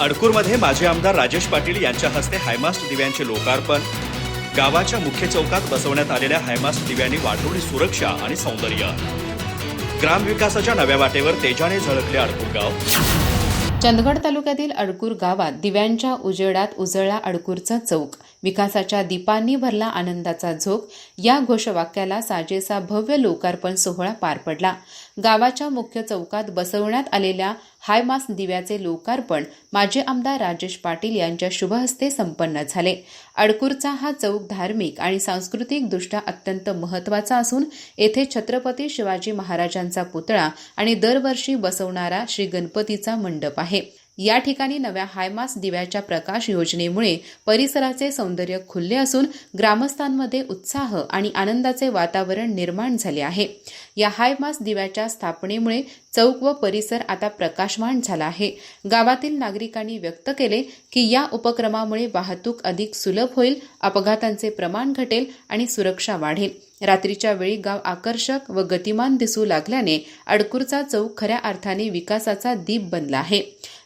अडकूरमध्ये माजी आमदार राजेश पाटील यांच्या हस्ते हायमास्ट दिव्यांचे लोकार्पण. गावाच्या मुख्य चौकात बसवण्यात आलेल्या हायमास्ट दिव्यांनी वाढवली सुरक्षा आणि सौंदर्य. ग्रामविकासाच्या नव्या वाटेवर तेजाने झळकले अडकूर गाव. चंदगड तालुक्यातील अडकूर गावात दिव्यांच्या उजेडात उजळला अडकूरचा चौक. विकासाच्या दीपांनी भरला आनंदाचा झोक. या घोषवाक्याला साजेसा भव्य लोकार्पण सोहळा पार पडला. गावाच्या मुख्य चौकात बसवण्यात आलेल्या हायमास दिव्याचे लोकार्पण माजी आमदार राजेश पाटील यांच्या शुभहस्ते संपन्न झाले. अडकूरचा हा चौक धार्मिक आणि सांस्कृतिकदृष्ट्या अत्यंत महत्त्वाचा असून येथे छत्रपती शिवाजी महाराजांचा पुतळा आणि दरवर्षी बसवणारा श्री गणपतीचा मंडप आहे. या ठिकाणी नव्या हायमास दिव्याच्या प्रकाश योजनेमुळे परिसराचे सौंदर्य खुलले असून ग्रामस्थांमध्ये उत्साह आणि आनंदाचे वातावरण निर्माण झाले आहे. या हायमास दिव्याच्या स्थापनेमुळे चौक व परिसर आता प्रकाशमान झाला आहे. गावातील नागरिकांनी व्यक्त केले की या उपक्रमामुळे वाहतूक अधिक सुलभ होईल अपघातांचे प्रमाण घटेल आणि सुरक्षा वाढेल. रात्रीच्या वेळी गाव आकर्षक व गतिमान दिसू लागल्याने अडकूरचा चौक खऱ्या अर्थाने विकासाचा दीप बनला आहे.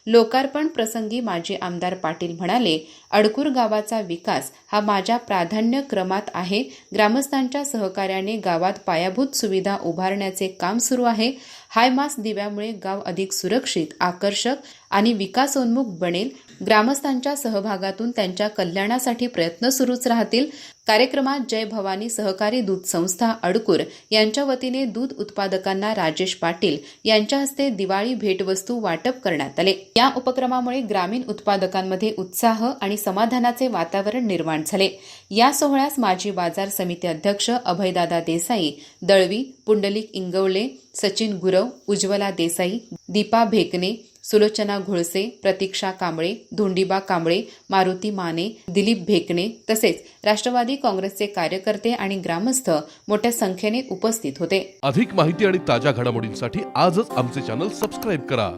लोकार्पण प्रसंगी माजी आमदार पाटील म्हणाले अडकूर गावाचा विकास हा माझ्या प्राधान्य क्रमात आहे. ग्रामस्थांच्या सहकार्याने गावात पायाभूत सुविधा उभारण्याचे काम सुरू आहे. हायमास दिव्यामुळे गाव अधिक सुरक्षित आकर्षक आणि विकासोन्मुख बनेल ग्रामस्थांच्या सहभागातून त्यांच्या कल्याणासाठी प्रयत्न सुरूच राहतील. कार्यक्रमात जय भवानी सहकारी दूध संस्था अडकूर यांच्या वतीने दूध उत्पादकांना राजेश पाटील यांच्या हस्ते दिवाळी भेटवस्तू वाटप करण्यात आले. या उपक्रमामुळे ग्रामीण उत्पादकांमध्ये उत्साह आणि समाधानाचे वातावरण निर्माण झाले. या सोहळ्यास माजी बाजार समिती अध्यक्ष अभयदादा देसाई दळवी पुंडलिक इंगवले सचिन गुरव उज्ज्वला देसाई दीपा भेकने सुलोचना घोळसे प्रतीक्षा कांबळे धोंडीबा कांबळे मारुती माने दिलीप भेकणे तसेच राष्ट्रवादी काँग्रेसचे कार्यकर्ते आणि ग्रामस्थ मोठ्या संख्येने उपस्थित होते. अधिक माहिती आणि ताज्या घडामोडींसाठी आजच आमचे चॅनल सबस्क्राईब करा.